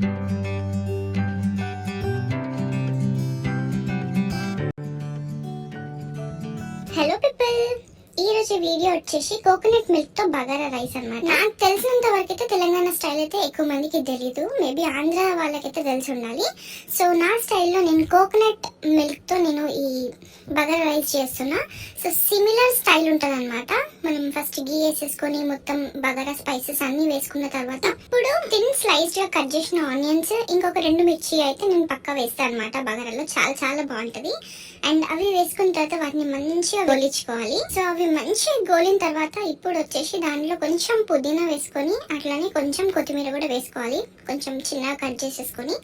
Hello people, రోజు video వచ్చేసి coconut మిల్క్తో బగారా రైస్ అన్నమాట. నాకు తెలిసినంత వరకు అయితే తెలంగాణ స్టైల్ అయితే ఎక్కువ మందికి తెలీదు. మేబీ ఆంధ్ర వాళ్ళకైతే తెలిసి ఉండాలి. సో నా స్టైల్లో నేను కోకోనట్ మిల్క్తో నేను ఈ బగారా రైస్ చేస్తున్నా. సో సిమిలర్ స్టైల్ ఉంటుంది అనమాట మనం ఫస్ట్ గీ వేసేసుకొని మొత్తం బగారా స్పైసెస్ అన్ని వేసుకున్న తర్వాత ఇప్పుడు దీన్ని స్లైస్గా కట్ చేసిన ఆనియన్స్ ఇంకొక రెండు మిర్చి అయితే నేను పక్క వేస్తాను అనమాట బగారాలో చాలా చాలా బాగుంటది. అండ్ అవి వేసుకున్న తర్వాత వాటిని మంచిగా గొలిచుకోవాలి సో అవి మంచిగా గోలిన తర్వాత ఇప్పుడు వచ్చేసి దానిలో కొంచెం పుదీనా వేసుకొని అట్లానే కొంచెం కొత్తిమీర కూడా వేసుకోవాలి. కొంచెం చిన్నగా కట్ చేసేసుకొని.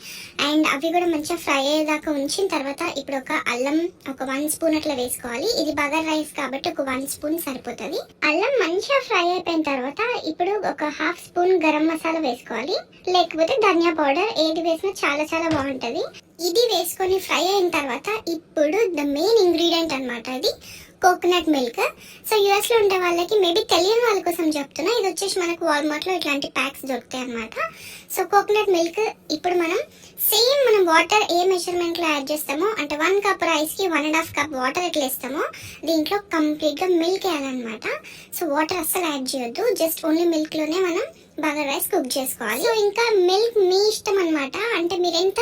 అండ్ అవి కూడా మంచిగా ఫ్రై అయ్యేదాకా ఉంచిన తర్వాత ఇప్పుడు ఒక అల్లం ఒక వన్ స్పూన్ అట్లా వేసుకోవాలి. ఇది బగర్ రైస్ కాబట్టి ఒక వన్ స్పూన్ సరిపోతుంది. అల్లం మంచిగా ఫ్రై అయిపోయిన తర్వాత ఇప్పుడు ఒక హాఫ్ స్పూన్ గరం మసాలా వేసుకోవాలి. లేకపోతే ధనియా పౌడర్ ఏది వేసినా చాలా చాలా బాగుంటుంది. ఇది వేసుకొని ఫ్రై అయిన తర్వాత ఇప్పుడు ద మెయిన్ ఇంగ్రీడియంట్ అన్నమాట ఇది కోకోనట్ మిల్క్ సో యూఎస్లో ఉండే వాళ్ళకి మేబీ తెలియని వాళ్ళ కోసం చెప్తున్నా. ఇది వచ్చేసి మనకు వాల్మార్ట్లో ఇట్లాంటి ప్యాక్స్ దొరుకుతాయి అన్నమాట. సో కోకోనట్ మిల్క్ ఇప్పుడు మనం సేమ్ మనం వాటర్ ఏ మెషర్మెంట్లో యాడ్ చేస్తామో అంటే వన్ కప్ రైస్కి one and half cup water ఎట్లా వేస్తామో దీంట్లో కంప్లీట్గా మిల్క్ వేయాలన్నమాట. సో వాటర్ అస్సలు యాడ్ చేయొద్దు. జస్ట్ ఓన్లీ మిల్క్లోనే మనం బాగా రైస్ కుక్ చేసుకోవాలి. సో ఇంకా మిల్క్ మీ ఇష్టం అనమాట అంటే మీరు ఎంత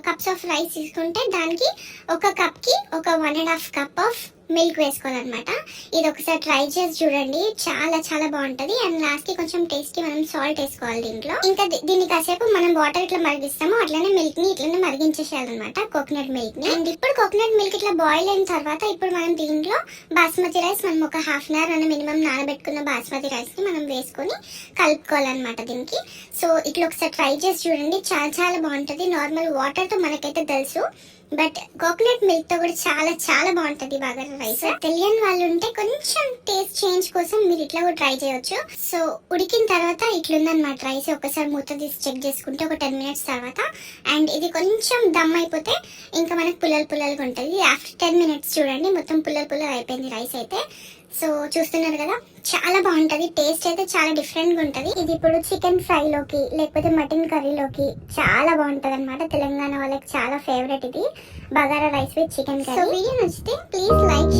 కప్స్ ఆఫ్ రైస్ తీసుకుంటే దానికి ఒక కప్కి ఒక one and half cup of milk వేసుకోవాలన్నమాట. ఇది ఒకసారి ట్రై చేసి చూడండి. చాలా చాలా బాగుంటది. అండ్ లాస్ట్కి కొంచెం టేస్ట్కి మనం సాల్ట్ వేసుకోవాలి దీంట్లో. ఇంకా దీన్ని కాసేపు మనం వాటర్ ఇట్లా మరిగిస్తామో. అట్లనే మిల్క్ని ఇట్లనే మరిగించేసేయాలన్నమాట కోకోనట్ మిల్క్ని అండ్ ఇప్పుడు కోకోనట్ మిల్క్ ఇట్లా బాయిల్ అయిన తర్వాత ఇప్పుడు మనం దీంట్లో బాస్మతి రైస్ మనం ఒక హాఫ్ అన్ అవర్ అని మినిమం నానబెట్టుకున్న బాస్మతి రైస్ని మనం వేసుకొని కలుపుకోవాలన్నమాట దీనికి. సో ఇట్లా ఒకసారి ట్రై చేసి చూడండి. చాలా చాలా బాగుంటది. నార్మల్ వాటర్తో మనకైతే తెలుసు. బట్ కోకోనట్ మిల్క్తో కూడా చాలా చాలా బాగుంటుంది బాగా రైస్? తెలియని వాళ్ళు ఉంటే కొంచెం టేస్ట్ చేంజ్ కోసం మీరు ఇట్లా కూడా ట్రై చేయొచ్చు. సో ఉడికిన తర్వాత ఇట్లుందనమాట రైస్. ఒకసారి మూత తీసి చెక్ చేసుకుంటే ఒక టెన్ మినిట్స్ తర్వాత. అండ్ ఇది కొంచెం దమ్ అయిపోతే ఇంకా మనకు పుల్లలు పుల్లలుగా ఉంటుంది. ఆఫ్టర్ టెన్ మినిట్స్ చూడండి మొత్తం పుల్లలు పుల్లలు అయిపోయింది రైస్ అయితే. సో చూస్తున్నారు కదా చాలా బాగుంటది. టేస్ట్ అయితే చాలా డిఫరెంట్గా ఉంటది. ఇది ఇప్పుడు చికెన్ ఫ్రై లోకి లేకపోతే మటన్ కర్రీలోకి చాలా బాగుంటది అనమాట తెలంగాణ వాళ్ళకి చాలా ఫేవరెట్ ఇది. Bagara rice with chicken curry video నచ్చితే ప్లీజ్ లైక్